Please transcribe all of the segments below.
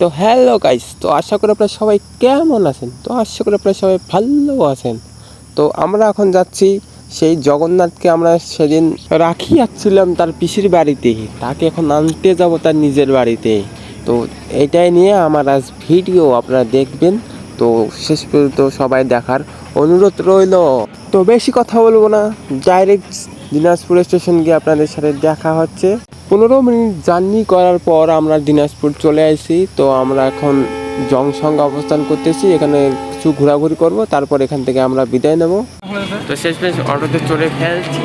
তো hello guys তো আশা করি আপনারা সবাই কেমন আছেন? তো আশা করি আপনারা সবাই ভালো আছেন। তো আমরা এখন যাচ্ছি সেই জগন্নাথকে আমরা সেদিন রাখি যাচ্ছিলাম তার পিসির বাড়িতে। তাকে এখন আনতে যাব তার নিজের বাড়িতে। তো এটাই নিয়ে আমার আজ ভিডিও, আপনারা দেখবেন। তো শেষ পর্যন্ত সবাই দেখার অনুরোধ রইল। তো বেশি কথা বলব না ডাইরেক্ট দিনাজপুর স্টেশন গিয়ে আপনাদের সাথে দেখা হচ্ছে। পনেরো মিনিট জার্নি করার পর আমরা দিনাজপুর চলে আসি। তো আমরা এখন জংশন অবস্থান করতেছি। এখানে কিছু ঘোরাঘুরি করব। তারপর এখান থেকে আমরা বিদায় নেব। তো শেষ অটোতে চলে ফেলছি।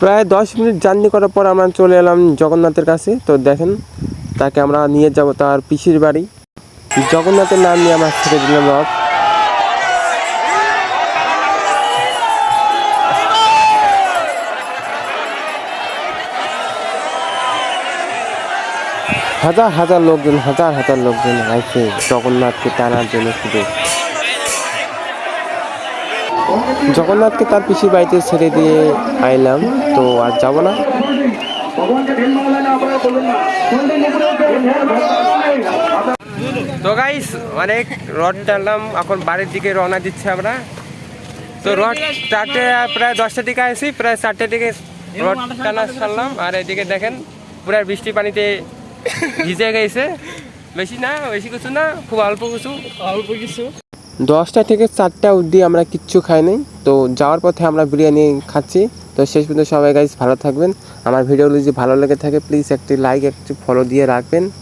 প্রায় দশ মিনিট জার্নি করার পর আমরা চলে এলাম জগন্নাথের কাছে। তো দেখেন, তাকে আমরা নিয়ে যাব তার পিসির বাড়ি। জগন্নাথের নাম নিয়ে আমার ছেড়ে দিলাম রথ। হাজার হাজার লোকজন, হাজার হাজার লোকজন আছে জগন্নাথকে টানার জন্য শুধু। জগন্নাথকে তার পিসির বাড়িতে ছেড়ে দিয়ে আইলাম, তো আর যাব না। তো গাইস অনেক রড টানলাম, এখন বাড়ির দিকে রওনা দিচ্ছি আমরা। তো রড চারটে প্রায় দশটার দিকে আসি প্রায় চারটের দিকে রড টানা ছাড়লাম। আর এদিকে দেখেন পুরো বৃষ্টি পানিতে ভিজে গেছে। বেশি না বেশি কিছু না খুব অল্প কিছু। অল্প কিছু। দশটা থেকে চারটা অবধি আমরা কিচ্ছু খাই নাই। তো যাওয়ার পথে আমরা বিরিয়ানি খাচ্ছি। তো শেষ পর্যন্ত সবাই গাইজ ভালো থাকবেন। আমার ভিডিওগুলো যদি ভালো লেগে থাকে প্লিজ একটি লাইক একটি ফলো দিয়ে রাখবেন।